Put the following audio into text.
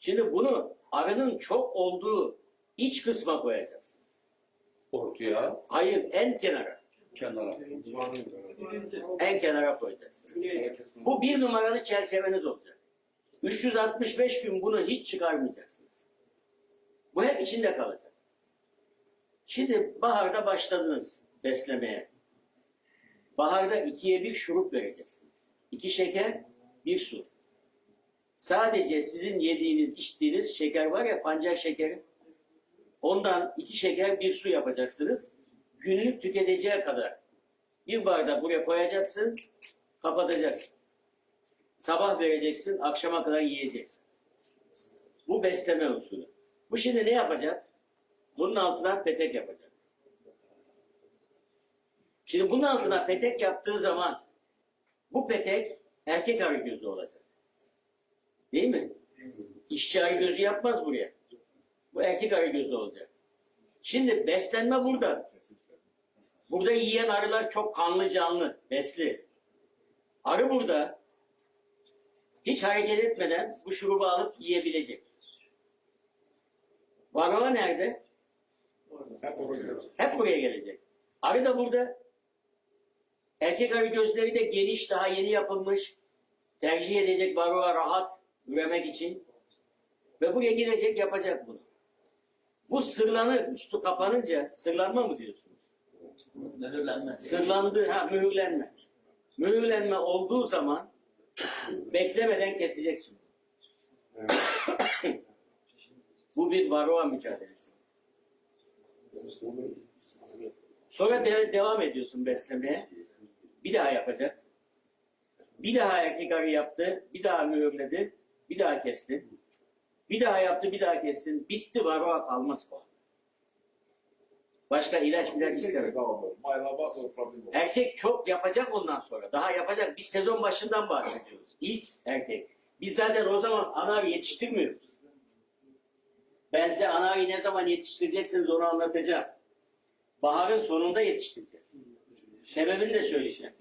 Şimdi bunu arının çok olduğu iç kısma koyacaksınız. Ortaya, Hayır en kenara. kenara. En kenara koyacaksınız. Bu bir numaralı çerçeveniz olacak. 365 gün bunu hiç çıkarmayacaksınız. Bu hep içinde kalacak. Şimdi baharda başladınız beslemeye. Baharda ikiye bir şurup vereceksiniz. İki şeker, bir su. Sadece sizin yediğiniz, içtiğiniz şeker var ya pancar şekeri. Ondan iki şeker, bir su yapacaksınız. Günlük tüketeceği kadar bir bardak buraya koyacaksın, kapatacaksın. Sabah vereceksin, akşama kadar yiyeceksin. Bu besleme usulü. Bu şimdi ne yapacak? Bunun altına petek yapacak. Şimdi bunun altına petek yaptığı zaman bu petek erkek arı gözü olacak. Değil mi? İşçi arı gözü yapmaz buraya. Bu erkek arı gözü olacak. Şimdi beslenme burada. Burada yiyen arılar çok kanlı canlı, besli. Arı burada hiç hareket etmeden bu şurubu alıp yiyebilecek. Varroa nerede? Hep buraya gelecek. Arı da burada. Erkek arı gözleri de geniş, daha yeni yapılmış. Tercih edecek varroa rahat üremek için. Ve buraya gidecek, yapacak bunu. Bu sırlanır, üstü kapanınca, sırlanma mı diyorsunuz? Mühürlenmesi. Sırlandı, ha mühürlenme. Mühürlenme olduğu zaman beklemeden keseceksin. Bu bir varroa mücadelesi. Sonra de- devam ediyorsun beslemeye. Bir daha yapacak. Bir daha erkek arı yaptı. Bir daha mühürledi. Bir daha kestin. Bir daha yaptı, bir daha kestin. Bitti varroa kalmaz bu. Başka ilaç ilaç istemez. Erkek çok yapacak ondan sonra. Daha yapacak. Biz sezon başından bahsediyoruz. İlk erkek. Biz zaten o zaman ana yetiştirmiyoruz. Ben size anayı ne zaman yetiştireceksiniz onu anlatacağım. Baharın sonunda yetiştireceğiz. Sebebini de söyleyeceğim.